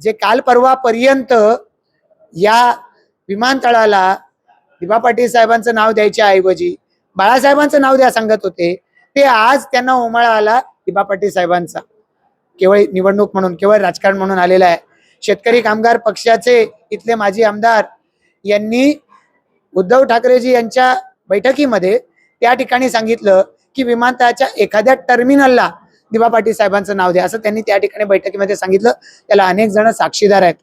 जे काल परवापर्यंत या विमानतळाला दिबा पाटील साहेबांचं नाव द्यायच्या ऐवजी बाळासाहेबांचं नाव द्या सांगत होते ते आज त्यांना उमाळा आला दिबा पाटील साहेबांचा. केवळ निवडणूक म्हणून केवळ राजकारण म्हणून आलेला आहे. शेतकरी कामगार पक्षाचे इथले माजी आमदार यांनी उद्धव ठाकरेजी यांच्या बैठकीमध्ये त्या ठिकाणी सांगितलं की विमानतळाच्या एखाद्या टर्मिनलला दिबा पाटील साहेबांचं नाव द्या. असं त्यांनी त्या ठिकाणी बैठकीमध्ये सांगितलं. त्याला अनेक जण साक्षीदार आहेत.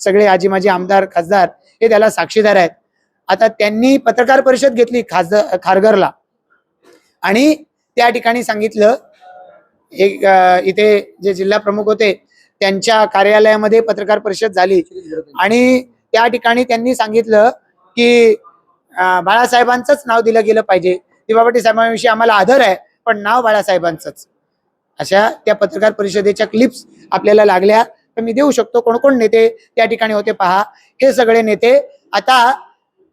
सगळे आजी माजी आमदार खासदार हे त्याला साक्षीदार आहेत. आता त्यांनी पत्रकार परिषद घेतली खासदार खारघरला. आणि त्या ठिकाणी सांगितलं एक इथे जे जिल्हा प्रमुख होते त्यांच्या कार्यालयामध्ये पत्रकार परिषद झाली. आणि त्या ठिकाणी त्यांनी सांगितलं की बाळासाहेबांचंच नाव दिलं गेलं पाहिजे. दिबा साहेबांविषयी आम्हाला आदर आहे पण नाव बाळासाहेबांचंच. अशा त्या पत्रकार परिषदेच्या क्लिप्स आपल्याला लागल्या. तर मी देऊ शकतो. कोण कोण नेते त्या ठिकाणी होते पहा. हे सगळे नेते आता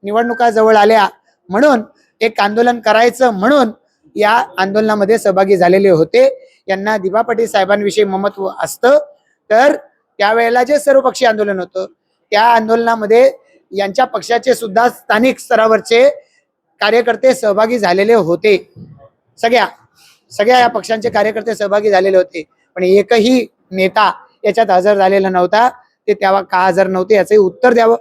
निवडणुका जवळ आल्या म्हणून एक आंदोलन करायचं म्हणून या आंदोलनामध्ये सहभागी झालेले होते. यांना दिबा पाटील साहेबांविषयी ममत्व असतं. तर त्यावेळेला जे सर्वपक्षीय आंदोलन होतं त्या आंदोलनामध्ये यांच्या पक्षाचे सुद्धा स्थानिक स्तरावरचे कार्यकर्ते सहभागी झालेले होते. सगळ्या सगळ्या या पक्षांचे कार्यकर्ते सहभागी झालेले होते. पण एकही नेता याच्यात हजर झालेला नव्हता. ते तेव्हा का हजर नव्हते याचंही उत्तर द्यावं.